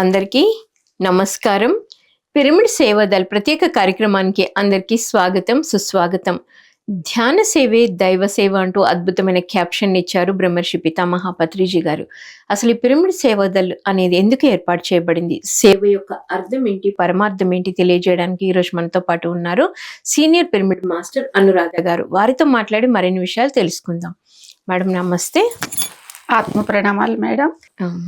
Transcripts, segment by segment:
అందరికీ నమస్కారం. పిరమిడ్ సేవదల్ ప్రత్యేక కార్యక్రమానికి అందరికీ స్వాగతం సుస్వాగతం. ధ్యాన సేవే దైవ సేవ అంటూ అద్భుతమైన క్యాప్షన్ ఇచ్చారు బ్రహ్మర్షి పితామహ పత్రిజీ గారు. అసలు ఈ పిరమిడ్ సేవదల్ అనేది ఎందుకు ఏర్పాటు చేయబడింది? సేవ యొక్క అర్థం ఏంటి? పరమార్థం ఏంటి? తెలియజేయడానికి ఈరోజు మనతో పాటు ఉన్నారు సీనియర్ పిరమిడ్ మాస్టర్ అనురాధ గారు. వారితో మాట్లాడి మరిన్ని విషయాలు తెలుసుకుందాం. మేడం నమస్తే. ఆత్మ ప్రణామాలు మేడం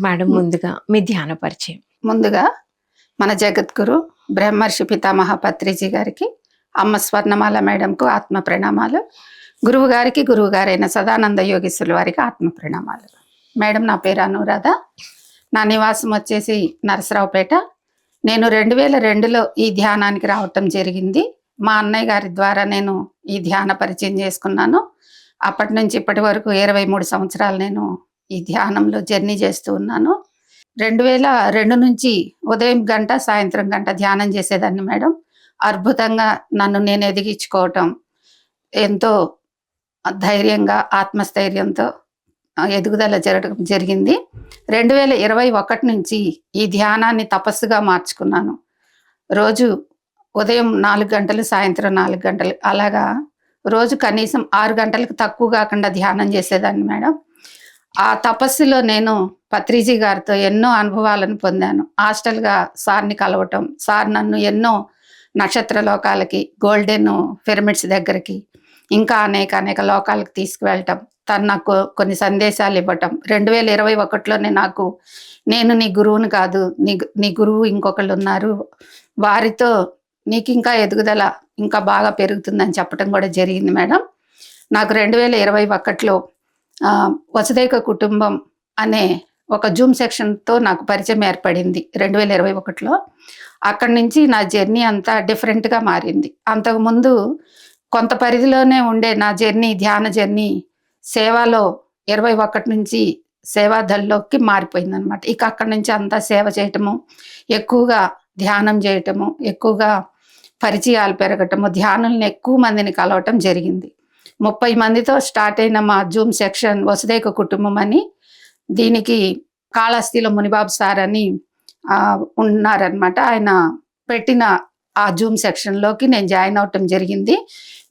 మేడం ముందుగా మీ ధ్యాన పరిచయం. ముందుగా మన జగద్గురు బ్రహ్మర్షి పితామహ పత్రిజీ గారికి అమ్మ స్వర్ణమాల మేడంకు ఆత్మ ప్రణామాలు గురువు గారికి గురువు గారైన సదానంద యోగేశ్వరుల వారికి ఆత్మ ప్రణామాలు మేడం నా పేరు అనురాధ. నా నివాసం వచ్చేసి నరసరావుపేట. నేను రెండు వేల రెండులో ఈ ధ్యానానికి రావటం జరిగింది. మా అన్నయ్య గారి ద్వారా నేను ఈ ధ్యాన పరిచయం చేసుకున్నాను. అప్పటి నుంచి ఇప్పటి వరకు ఇరవై మూడు సంవత్సరాలు నేను ఈ ధ్యానంలో జర్నీ చేస్తూ ఉన్నాను. రెండు వేల రెండు నుంచి ఉదయం గంట సాయంత్రం గంట ధ్యానం చేసేదాన్ని మేడం. అద్భుతంగా నన్ను నేను ఎదిగించుకోవటం ఎంతో ధైర్యంగా ఆత్మస్థైర్యంతో ఎదుగుదల జరగడం జరిగింది. రెండు వేల ఇరవై ఒకటి నుంచి ఈ ధ్యానాన్ని తపస్సుగా మార్చుకున్నాను. రోజు ఉదయం నాలుగు గంటలు సాయంత్రం నాలుగు గంటలు అలాగా రోజు కనీసం ఆరు గంటలకు తక్కువ కాకుండా ధ్యానం చేసేదాన్ని మేడం. ఆ తపస్సులో నేను పత్రిజీ గారితో ఎన్నో అనుభవాలను పొందాను. హాస్టల్గా సార్ని కలవటం సార్ నన్ను ఎన్నో నక్షత్ర లోకాలకి గోల్డెన్ పిరమిడ్స్ దగ్గరికి ఇంకా అనేక అనేక లోకాలకు తీసుకువెళ్ళటం తను నాకు కొన్ని సందేశాలు ఇవ్వటం. రెండు వేల ఇరవై ఒకటిలోనే నాకు నేను నీ గురువుని కాదు నీ నీ గురువు ఇంకొకళ్ళు ఉన్నారు. వారితో నీకు ఇంకా ఎదుగుదల ఇంకా బాగా పెరుగుతుందని చెప్పడం కూడా జరిగింది మేడం. నాకు రెండు వేల ఇరవై ఒకటిలో వసుదైక కుటుంబం అనే ఒక జూమ్ సెక్షన్తో నాకు పరిచయం ఏర్పడింది రెండు వేల ఇరవై ఒకటిలో. అక్కడి నుంచి నా జర్నీ అంతా డిఫరెంట్గా మారింది. అంతకుముందు కొంత పరిధిలోనే ఉండే నా జర్నీ ధ్యాన జర్నీ సేవలో ఇరవై ఒకటి నుంచి సేవాదల్లోకి మారిపోయింది అనమాట ఇక అక్కడి నుంచి అంతా సేవ చేయటము ఎక్కువగా ధ్యానం చేయటము ఎక్కువగా పరిచయాలు పెరగటము ధ్యానుల్ని ఎక్కువ మందిని కలవటం జరిగింది. ముప్పై మందితో స్టార్ట్ అయిన మా జూమ్ సెక్షన్ వసుదేక కుటుంబం అని దీనికి కాళహస్తిలో మునిబాబు సార్ అని ఉన్నారనమాట ఆయన పెట్టిన ఆ జూమ్ సెక్షన్లోకి నేను జాయిన్ అవటం జరిగింది.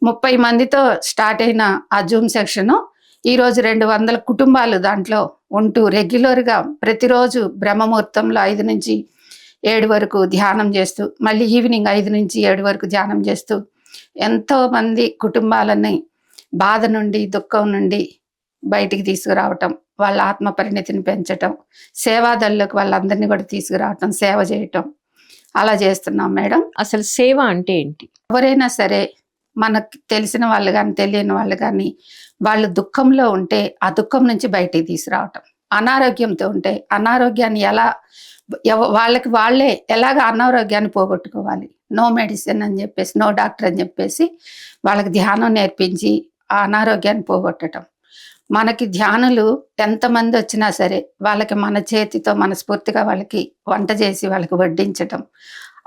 ముప్పై మందితో స్టార్ట్ అయిన ఆ జూమ్ సెక్షను ఈరోజు రెండు వందల కుటుంబాలు దాంట్లో ఉంటూ రెగ్యులర్గా ప్రతిరోజు బ్రహ్మముహూర్తంలో ఐదు నుంచి ఏడు వరకు ధ్యానం చేస్తూ మళ్ళీ ఈవినింగ్ ఐదు నుంచి ఏడు వరకు ధ్యానం చేస్తూ ఎంతో మంది కుటుంబాలని బాధ నుండి దుఃఖం నుండి బయటికి తీసుకురావటం వాళ్ళ ఆత్మ పరిణతిని పెంచటం సేవాదల్లోకి వాళ్ళందరినీ కూడా తీసుకురావటం సేవ చేయటం. అలా చేస్తున్నాం మేడం. అసలు సేవ అంటే ఏంటి? ఎవరైనా సరే మనకు తెలిసిన వాళ్ళు కానీ తెలియని వాళ్ళు కానీ వాళ్ళు దుఃఖంలో ఉంటే ఆ దుఃఖం నుంచి బయటికి తీసుకురావటం. అనారోగ్యంతో ఉంటే అనారోగ్యాన్ని ఎలా వాళ్ళకి వాళ్ళే ఎలాగ అనారోగ్యాన్ని పోగొట్టుకోవాలి? నో మెడిసిన్ అని చెప్పేసి నో డాక్టర్ అని చెప్పేసి వాళ్ళకి ధ్యానం నేర్పించి ఆ అనారోగ్యాన్ని పోగొట్టడం మనకి ధ్యానులు ఎంతమంది వచ్చినా సరే వాళ్ళకి మన చేతితో మనస్ఫూర్తిగా వాళ్ళకి వంట చేసి వాళ్ళకి వడ్డించటం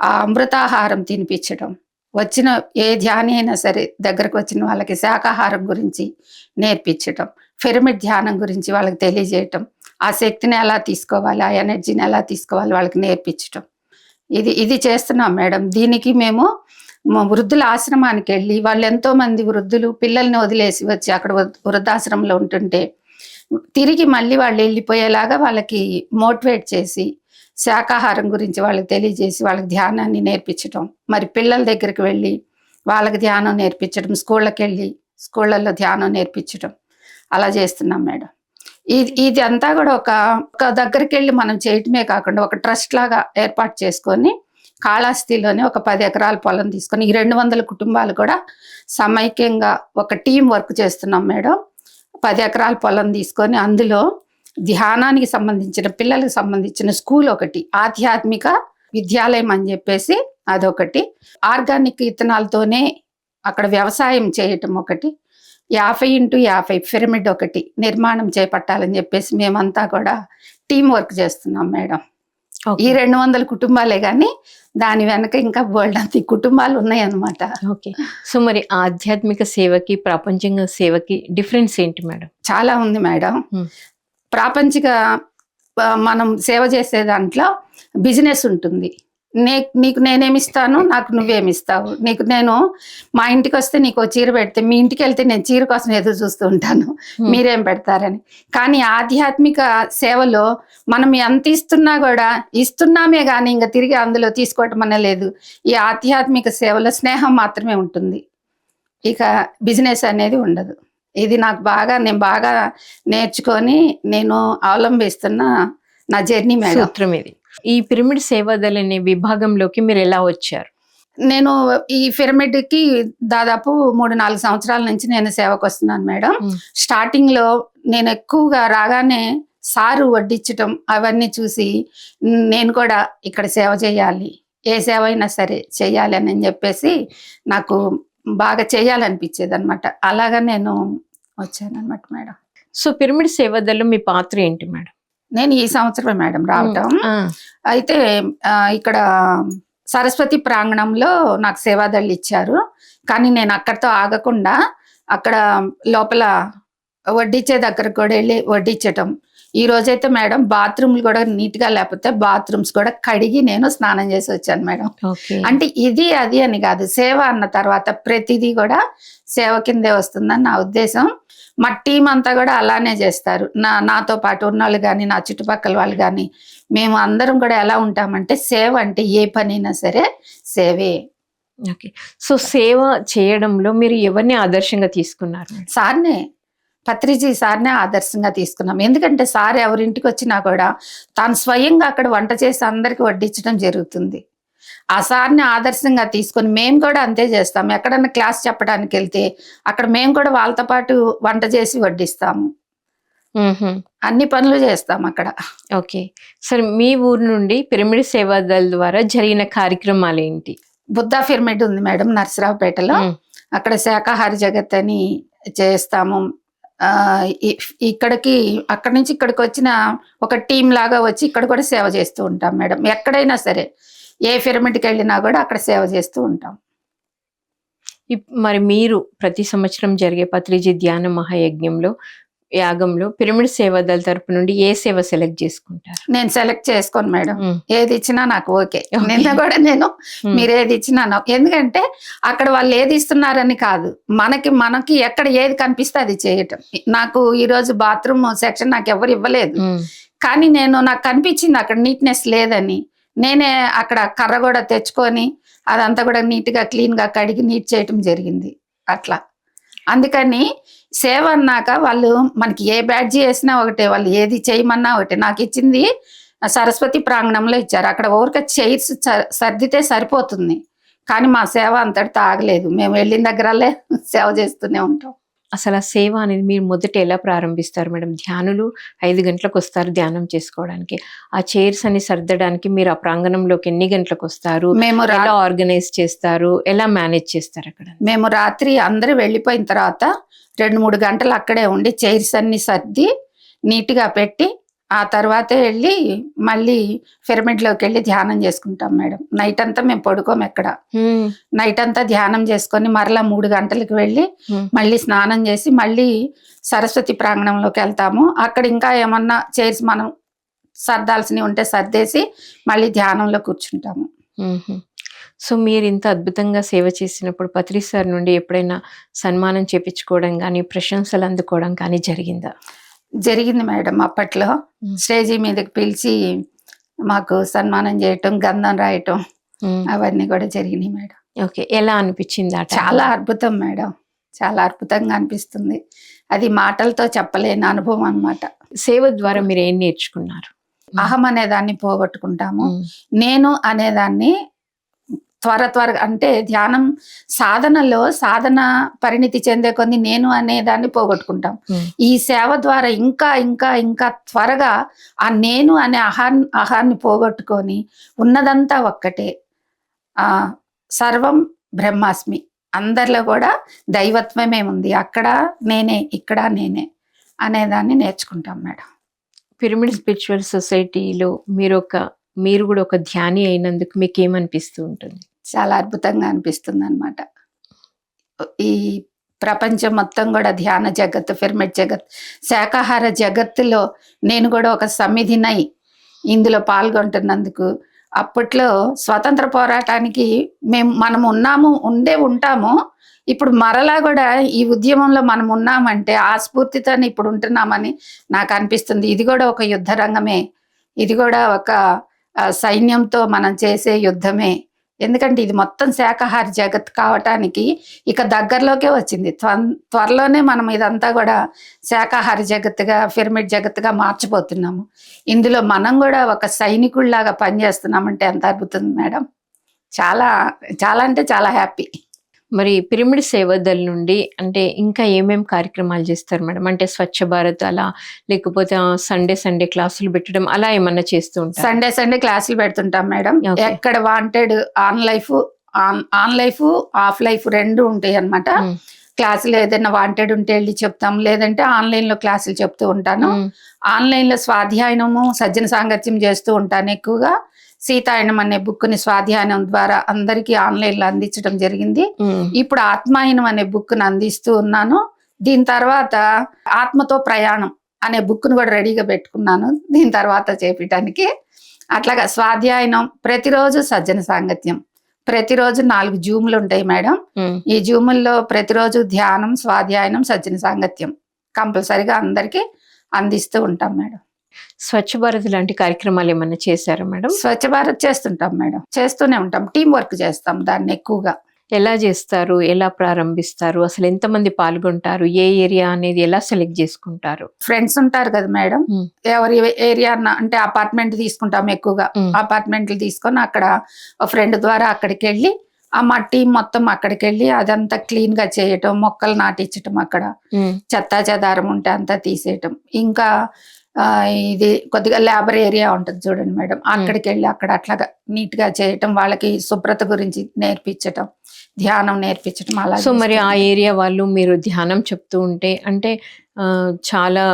ఆ అమృతాహారం తినిపించడం వచ్చిన ఏ ధ్యాని అయినా సరే దగ్గరకు వచ్చిన వాళ్ళకి శాకాహారం గురించి నేర్పించటం పిరమిడ్ ధ్యానం గురించి వాళ్ళకి తెలియజేయటం ఆ శక్తిని ఎలా తీసుకోవాలి ఆ ఎనర్జీని ఎలా తీసుకోవాలి వాళ్ళకి నేర్పించటం. ఇది ఇది చేస్తున్నాం మేడం. దీనికి మేము వృద్ధుల ఆశ్రమానికి వెళ్ళి వాళ్ళు ఎంతో మంది వృద్ధులు పిల్లల్ని వదిలేసి వచ్చి అక్కడ వృద్ధాశ్రమంలో ఉంటుంటే తిరిగి మళ్ళీ వాళ్ళు వెళ్ళిపోయేలాగా వాళ్ళకి మోటివేట్ చేసి శాకాహారం గురించి వాళ్ళకి తెలియజేసి వాళ్ళకి ధ్యానాన్ని నేర్పించడం మరి పిల్లల దగ్గరికి వెళ్ళి వాళ్ళకి ధ్యానం నేర్పించడం స్కూళ్ళకి వెళ్ళి స్కూళ్ళల్లో ధ్యానం నేర్పించడం అలా చేస్తున్నాం మేడం. ఇది ఇది అంతా కూడా ఒక ఒక దగ్గరికి వెళ్ళి మనం చేయటమే కాకుండా ఒక ట్రస్ట్ లాగా ఏర్పాటు చేసుకొని కాళహస్తిలోనే ఒక పది ఎకరాల పొలం తీసుకొని ఈ రెండు వందల కుటుంబాలు కూడా సమైక్యంగా ఒక టీం వర్క్ చేస్తున్నాం మేడం. పది ఎకరాల పొలం తీసుకొని అందులో ధ్యానానికి సంబంధించిన పిల్లలకు సంబంధించిన స్కూల్ ఒకటి ఆధ్యాత్మిక విద్యాలయం అని చెప్పేసి అదొకటి. ఆర్గానిక్ ఇత్తనాలతోనే అక్కడ వ్యవసాయం చేయటం ఒకటి. యాభై ఇంటూ యాభై పిరమిడ్ ఒకటి నిర్మాణం చేపట్టాలని చెప్పేసి మేమంతా కూడా టీం వర్క్ చేస్తున్నాం మేడం. ఈ రెండు వందల కుటుంబాలే కానీ దాని వెనక ఇంకా బోల్డ్ అంత కుటుంబాలు ఉన్నాయి అన్నమాట ఓకే సో మరి ఆధ్యాత్మిక సేవకి ప్రాపంచిక సేవకి డిఫరెన్స్ ఏంటి మేడం చాలా ఉంది మేడం. Hmm. ప్రాపంచిక మనం సేవ చేసే దాంట్లో బిజినెస్ ఉంటుంది. నే నీకు నేనేమిస్తాను? నాకు నువ్వేమిస్తావు? నీకు నేను మా ఇంటికి వస్తే నీకు చీర పెడితే మీ ఇంటికి వెళ్తే నేను చీర కోసం ఎదురు చూస్తూ ఉంటాను. మీరేం పెడతారని. కానీ ఆధ్యాత్మిక సేవలో మనం ఎంత ఇస్తున్నా కూడా ఇస్తున్నామే కానీ ఇంకా తిరిగి అందులో తీసుకోవటం అనే లేదు. ఈ ఆధ్యాత్మిక సేవలో స్నేహం మాత్రమే ఉంటుంది. ఇక బిజినెస్ అనేది ఉండదు. ఇది నాకు బాగా నేను బాగా నేర్చుకొని నేను అవలంబిస్తున్న నా జర్నీ మేడం. సూత్రం ఇది. ఈ పిరమిడ్ సేవాదల్ అనే విభాగంలోకి మీరు ఎలా వచ్చారు? నేను ఈ పిరమిడ్కి దాదాపు మూడు నాలుగు సంవత్సరాల నుంచి నేను సేవకు వస్తున్నాను మేడం. మ్. స్టార్టింగ్లో నేను ఎక్కువగా రాగానే సారు వడ్డించటం అవన్నీ చూసి "మ్, నేను కూడా ఇక్కడ సేవ చేయాలి ఏ సేవ అయినా సరే చేయాలి అని చెప్పేసి నాకు బాగా చేయాలనిపించేది అనమాట అలాగా నేను వచ్చాను అనమాట మేడం. సో పిరమిడ్ సేవాదల్లో మీ పాత్ర ఏంటి మేడం? నేను ఈ సంవత్సరమే మేడం రావటం. అయితే ఇక్కడ సరస్వతి ప్రాంగణంలో నాకు సేవాదళ్ళు ఇచ్చారు. కానీ నేను అక్కడితో ఆగకుండా అక్కడ లోపల వడ్డించే దగ్గరకు కూడా వెళ్ళి వడ్డించటం ఈ రోజైతే మేడం బాత్రూమ్లు కూడా నీట్గా లేకపోతే బాత్రూమ్స్ కూడా కడిగి నేను స్నానం చేసి వచ్చాను మేడం. అంటే ఇది అది అని కాదు సేవ అన్న తర్వాత ప్రతిదీ కూడా సేవ కిందే వస్తుందని నా ఉద్దేశం. మా టీం అంతా కూడా అలానే చేస్తారు. నా నాతో పాటు ఉన్న వాళ్ళు కానీ నా చుట్టుపక్కల వాళ్ళు కానీ మేము అందరం కూడా ఎలా ఉంటామంటే సేవ అంటే ఏ పనైనా సరే సేవే. ఓకే. సో సేవ చేయడంలో మీరు ఎవరిని ఆదర్శంగా తీసుకున్నారు? సార్నే. పత్రిజీ సార్నే ఆదర్శంగా తీసుకున్నాం. ఎందుకంటే సార్ ఎవరింటికి వచ్చినా కూడా తాను స్వయంగా అక్కడ వంట చేసి అందరికి వడ్డించడం జరుగుతుంది. ఆ సార్ని ఆదర్శంగా తీసుకొని మేము కూడా అంతే చేస్తాం. ఎక్కడన్నా క్లాస్ చెప్పడానికి వెళ్తే అక్కడ మేము కూడా వాళ్ళతో పాటు వంట చేసి వడ్డిస్తాము. అన్ని పనులు చేస్తాం అక్కడ. ఓకే. సరే మీ ఊరు నుండి పిరమిడ్ సేవాదల్ ద్వారా జరిగిన కార్యక్రమాలు ఏంటి? బుద్ధా పిరమిడ్ ఉంది మేడం నర్సరావుపేటలో. అక్కడ శాకాహార జగత్ అని చేస్తాము. ఇక్కడికి అక్కడి నుంచి ఇక్కడికి వచ్చిన ఒక టీం లాగా వచ్చి ఇక్కడ కూడా సేవ చేస్తూ ఉంటాం మేడం. ఎక్కడైనా సరే ఏ పిరమిడ్కి వెళ్ళినా కూడా అక్కడ సేవ చేస్తూ ఉంటాం. ఇప్- మరి మీరు ప్రతి సంవత్సరం జరిగే పత్రిజీ ధ్యాన మహాయజ్ఞంలో యాగంలో పిరమిడ్ సేవాదల్ తరపు నుండి ఏ సేవ సెలెక్ట్ చేసుకుంటారు? నేను సెలెక్ట్ చేసుకోను మేడం. ఏది ఇచ్చినా నాకు ఓకే. నిన్న కూడా నేను. మీరు ఏది ఇచ్చినా నాకు ఎందుకంటే అక్కడ వాళ్ళు ఏది ఇస్తున్నారని కాదు. మనకి మనకి ఎక్కడ ఏది కనిపిస్తే అది చేయటం. నాకు ఈరోజు బాత్రూమ్ సెక్షన్ నాకు ఎవరు ఇవ్వలేదు. కానీ నేను నాకు కనిపించింది అక్కడ నీట్నెస్ లేదని. నేనే అక్కడ కర్ర కూడా తెచ్చుకొని అదంతా కూడా నీట్గా క్లీన్గా కడిగి నీట్ చేయటం జరిగింది. అట్లా. అందుకని సేవ అన్నాక వాళ్ళు మనకి ఏ బ్యాడ్జీ వేసినా ఒకటే వాళ్ళు ఏది చేయమన్నా ఒకటే. నాకు ఇచ్చింది సరస్వతి ప్రాంగణంలో ఇచ్చారు. అక్కడ ఊరికే చైర్స్ సర్దితే సరిపోతుంది. కానీ మా సేవ అంతటితో ఆగలేదు. మేము వెళ్ళిన దగ్గరలే సేవ చేస్తూనే ఉంటాం. అసలు ఆ సేవ అనేది మీరు మొదట ఎలా ప్రారంభిస్తారు మేడం? ధ్యానులు ఐదు గంటలకు వస్తారు ధ్యానం చేసుకోవడానికి. ఆ చైర్స్ అని సర్దడానికి మీరు ఆ ప్రాంగణంలోకి ఎన్ని గంటలకు వస్తారు? మేము ఎలా ఆర్గనైజ్ చేస్తారు? ఎలా మేనేజ్ చేస్తారు అక్కడ? మేము రాత్రి అందరూ వెళ్ళిపోయిన తర్వాత రెండు మూడు గంటలు అక్కడే ఉండి చైర్స్ అన్ని సర్ది నీట్గా పెట్టి ఆ తర్వాతే వెళ్ళి మళ్ళీ పిరమిడ్లోకి వెళ్ళి ధ్యానం చేసుకుంటాం మేడం. నైట్ అంతా మేము పడుకోం ఎక్కడ. నైట్ అంతా ధ్యానం చేసుకొని మరలా మూడు గంటలకు వెళ్ళి. మళ్ళీ స్నానం చేసి మళ్ళీ సరస్వతి ప్రాంగణంలోకి వెళ్తాము. అక్కడ ఇంకా ఏమన్నా చైర్స్ మనం సర్దాల్సినవి ఉంటే సర్దేసి మళ్ళీ ధ్యానంలో కూర్చుంటాము. సో మీరు ఇంత అద్భుతంగా సేవ చేసినప్పుడు పత్రి సార్ నుండి ఎప్పుడైనా సన్మానం చేపించుకోవడం కానీ ప్రశంసలు అందుకోవడం కానీ జరిగిందా? జరిగింది మేడం అప్పట్లో. స్టేజీ మీదకి పిలిచి మాకు సన్మానం చేయటం గంధం రాయటం. అవన్నీ కూడా జరిగినాయి మేడం. ఓకే ఎలా అనిపించింది చాలా అద్భుతం మేడం. చాలా అద్భుతంగా అనిపిస్తుంది. అది మాటలతో చెప్పలేని అనుభవం అన్నమాట. సేవ ద్వారా మీరు ఏం నేర్చుకున్నారు? అహం అనేదాన్ని పోగొట్టుకుంటాము. నేను అనేదాన్ని త్వర త్వరగా అంటే ధ్యానం సాధనలో సాధన పరిణితి చెందే కొన్ని నేను అనేదాన్ని పోగొట్టుకుంటాం. మ్మ్. ఈ సేవ ద్వారా ఇంకా ఇంకా ఇంకా త్వరగా ఆ నేను అనే అహాన్ అహాన్ని పోగొట్టుకొని ఉన్నదంతా ఒక్కటే. ఆ సర్వం బ్రహ్మాస్మి. అందరిలో కూడా దైవత్వమే ఉంది. అక్కడ నేనే ఇక్కడ నేనే అనేదాన్ని నేర్చుకుంటాం మేడం. పిరమిడ్ స్పిరిచువల్ సొసైటీలో మీరు ఒక మీరు కూడా ఒక ధ్యాని అయినందుకు మీకు ఏమనిపిస్తూ ఉంటుంది? చాలా అద్భుతంగా అనిపిస్తుంది అనమాట ఈ ప్రపంచం మొత్తం కూడా ధ్యాన జగత్ పిరమిడ్ జగత్ శాకాహార జగత్తులో నేను కూడా ఒక సమిధినై ఇందులో పాల్గొంటున్నందుకు అప్పట్లో స్వతంత్ర పోరాటానికి మేము మనం ఉన్నాము ఉండే ఉంటాము. ఇప్పుడు మరలా కూడా ఈ ఉద్యమంలో మనం ఉన్నామంటే ఆ స్ఫూర్తితోనే ఇప్పుడు ఉంటున్నామని నాకు అనిపిస్తుంది. ఇది కూడా ఒక యుద్ధ రంగమే ఇది కూడా ఒక సైన్యంతో మనం చేసే యుద్ధమే. ఎందుకంటే ఇది మొత్తం శాకాహార జగత్ కావటానికి ఇక దగ్గరలోకే వచ్చింది. త్వరలోనే మనం ఇదంతా కూడా శాకాహార జగత్తుగా పిరమిడ్ జగత్తుగా మార్చిపోతున్నాము. ఇందులో మనం కూడా ఒక సైనికుల్లాగా పనిచేస్తున్నామంటే ఎంత అద్భుతం మేడం. చాలా చాలా అంటే చాలా హ్యాపీ. మరి పిరమిడ్ సేవదల్ నుండి అంటే ఇంకా ఏమేం కార్యక్రమాలు చేస్తారు మేడం? అంటే స్వచ్ఛ భారత్ అలా లేకపోతే సండే సండే క్లాసులు పెట్టడం అలా ఏమన్నా చేస్తూ ఉంటారు? సండే సండే క్లాసులు పెడుతుంటాం మేడం. ఎక్కడ wanted on life on on life of life రెండు ఉంటాయి అన్నమాట. క్లాసులు ఏదైనా వాంటెడ్ ఉంటే వెళ్ళి చెప్తాం. లేదంటే ఆన్లైన్లో క్లాసులు చెప్తూ ఉంటాను. ఆన్లైన్లో స్వాధ్యాయనము సజ్జన సాంగత్యం చేస్తూ ఉంటాను ఎక్కువగా. సీతాయనం అనే బుక్ని స్వాధ్యాయనం ద్వారా అందరికీ ఆన్లైన్లో అందించడం జరిగింది. ఇప్పుడు ఆత్మాయనం అనే బుక్ని అందిస్తూ ఉన్నాను. దీని తర్వాత ఆత్మతో ప్రయాణం అనే బుక్ను కూడా రెడీగా పెట్టుకున్నాను. దీని తర్వాత చేపించడానికి అట్లాగా స్వాధ్యాయనం ప్రతిరోజు సజ్జన సాంగత్యం. ప్రతిరోజు నాలుగు జూములు ఉంటాయి మేడం. ఈ జూముల్లో ప్రతిరోజు ధ్యానం స్వాధ్యాయనం సజ్జన సాంగత్యం కంపల్సరిగా అందరికీ అందిస్తూ ఉంటాం మేడం. స్వచ్ఛ భారత్ లాంటి కార్యక్రమాలు ఏమన్నా చేశారా మేడం? స్వచ్ఛ భారత్ చేస్తుంటాం మేడం. చేస్తూనే ఉంటాం. టీం వర్క్ చేస్తాం దాన్ని ఎక్కువగా. ఎలా చేస్తారు? ఎలా ప్రారంభిస్తారు? అసలు ఎంతమంది పాల్గొంటారు? ఏ ఏరియా అనేది ఎలా సెలెక్ట్ చేసుకుంటారు? ఫ్రెండ్స్ ఉంటారు కదా మేడం. ఎవరి ఏరియా అంటే అపార్ట్మెంట్ తీసుకుంటాం ఎక్కువగా. అపార్ట్మెంట్లు తీసుకొని అక్కడ ఫ్రెండ్ ద్వారా అక్కడికి వెళ్ళి ఆ మా టీం మొత్తం అక్కడికి వెళ్ళి అదంతా క్లీన్గా చేయటం మొక్కలు నాటించటం అక్కడ. చెత్తా చెదారం ఉంటే అంతా తీసేయటం. ఇంకా ఇది కొద్దిగా లేబర్ ఏరియా ఉంటుంది చూడండి మేడం. అక్కడికి వెళ్ళి అక్కడ అట్లాగా నీట్గా చేయటం వాళ్ళకి శుభ్రత గురించి నేర్పించటం ధ్యానం నేర్పించటం అలా సో మరి ఆ ఏరియా వాళ్ళు మీరు ధ్యానం చెప్తూ ఉంటే అంటే చాలా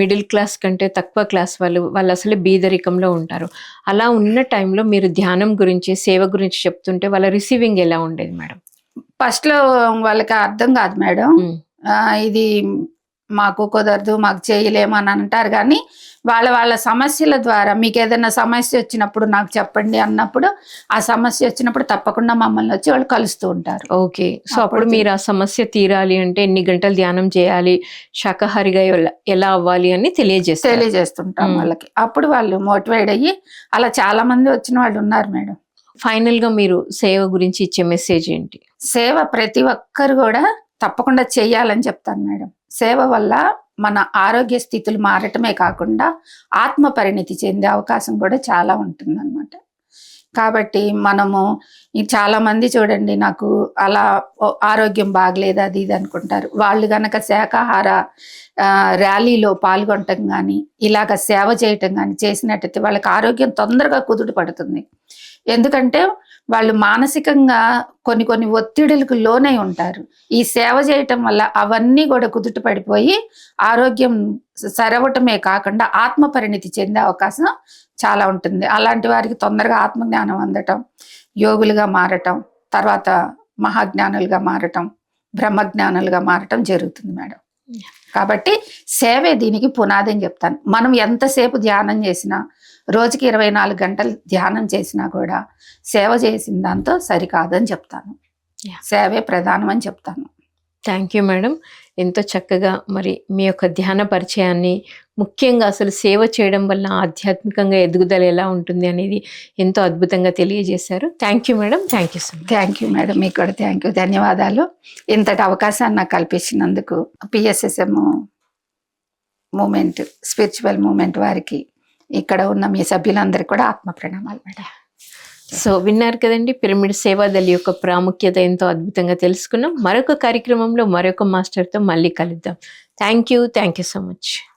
మిడిల్ క్లాస్ కంటే తక్కువ క్లాస్ వాళ్ళు వాళ్ళు అసలు బీదరికంలో ఉంటారు. అలా ఉన్న టైంలో మీరు ధ్యానం గురించి సేవ గురించి చెప్తుంటే వాళ్ళ రిసీవింగ్ ఎలా ఉండేది మేడం? ఫస్ట్లో వాళ్ళకి అర్థం కాదు మేడం. ఇది మాకు కుదరదు మాకు చేయలేము అని అంటారు. కానీ వాళ్ళ వాళ్ళ సమస్యల ద్వారా మీకు ఏదైనా సమస్య వచ్చినప్పుడు నాకు చెప్పండి అన్నప్పుడు ఆ సమస్య వచ్చినప్పుడు తప్పకుండా మమ్మల్ని వచ్చి వాళ్ళు కలుస్తూ ఉంటారు. ఓకే. సో అప్పుడు మీరు ఆ సమస్య తీరాలి అంటే ఎన్ని గంటలు ధ్యానం చేయాలి శాకాహారిగా ఎలా- ఎలా అవ్వాలి అని తెలియజేస్తారు. తెలియజేస్తుంటాం. వాళ్ళకి. అప్పుడు వాళ్ళు మోటివేట్ అయ్యి అలా చాలా మంది వచ్చిన వాళ్ళు ఉన్నారు మేడం. ఫైనల్గా మీరు సేవ గురించి ఇచ్చే మెసేజ్ ఏంటి? సేవ ప్రతి ఒక్కరు కూడా తప్పకుండా చేయాలని చెప్తాను మేడం. సేవ వల్ల మన ఆరోగ్య స్థితులు మారటమే కాకుండా ఆత్మ పరిణితి చెందే అవకాశం కూడా చాలా ఉంటుందన్నమాట. కాబట్టి మనము చాలామంది చాలా మంది చూడండి నాకు అలా ఆరోగ్యం బాగలేదు అది ఇది అనుకుంటారు. వాళ్ళు కనుక శాకాహార ర్యాలీలో పాల్గొనటం కానీ ఇలాగ సేవ చేయటం కానీ చేసినట్టయితే వాళ్ళకి ఆరోగ్యం తొందరగా కుదుట పడుతుంది. ఎందుకంటే వాళ్ళు మానసికంగా కొన్ని కొన్ని ఒత్తిడులకు లోనై ఉంటారు. ఈ సేవ చేయటం వల్ల అవన్నీ కూడా కుదుట పడిపోయి ఆరోగ్యం సరవటమే కాకుండా ఆత్మ పరిణితి చెందే అవకాశం చాలా ఉంటుంది. అలాంటి వారికి తొందరగా ఆత్మజ్ఞానం అందటం యోగులుగా మారటం తర్వాత మహాజ్ఞానులుగా మారటం బ్రహ్మజ్ఞానులుగా మారటం జరుగుతుంది మేడం. కాబట్టి సేవే దీనికి పునాది అని చెప్తాను. మనం ఎంతసేపు ధ్యానం చేసినా రోజుకి ఇరవై నాలుగు గంటలు ధ్యానం చేసినా కూడా సేవ చేసిన దాంతో సరికాదని చెప్తాను. సేవే ప్రధానం అని చెప్తాను. థ్యాంక్ యూ మేడం ఎంతో చక్కగా మరి మీ యొక్క ధ్యాన పరిచయాన్ని ముఖ్యంగా అసలు సేవ చేయడం వల్ల ఆధ్యాత్మికంగా ఎదుగుదల ఎలా ఉంటుంది అనేది ఎంతో అద్భుతంగా తెలియజేశారు. Thank you madam thank you so much thank you madam మీకు కూడా థ్యాంక్ యూ ధన్యవాదాలు. ఇంతటి అవకాశాన్ని నాకు కల్పించినందుకు పిఎస్ఎస్ఎం మూమెంట్ స్పిరిచువల్ మూమెంట్ వారికి ఇక్కడ ఉన్న మీ సభ్యులందరికీ కూడా ఆత్మ ప్రణామాలు మేడం సో విన్నారు కదండి పిరమిడ్ సేవాదళి యొక్క ప్రాముఖ్యత ఎంతో అద్భుతంగా తెలుసుకున్నాం. మరొక కార్యక్రమంలో మరొక మాస్టర్తో మళ్ళీ కలుద్దాం. Thank you thank you so much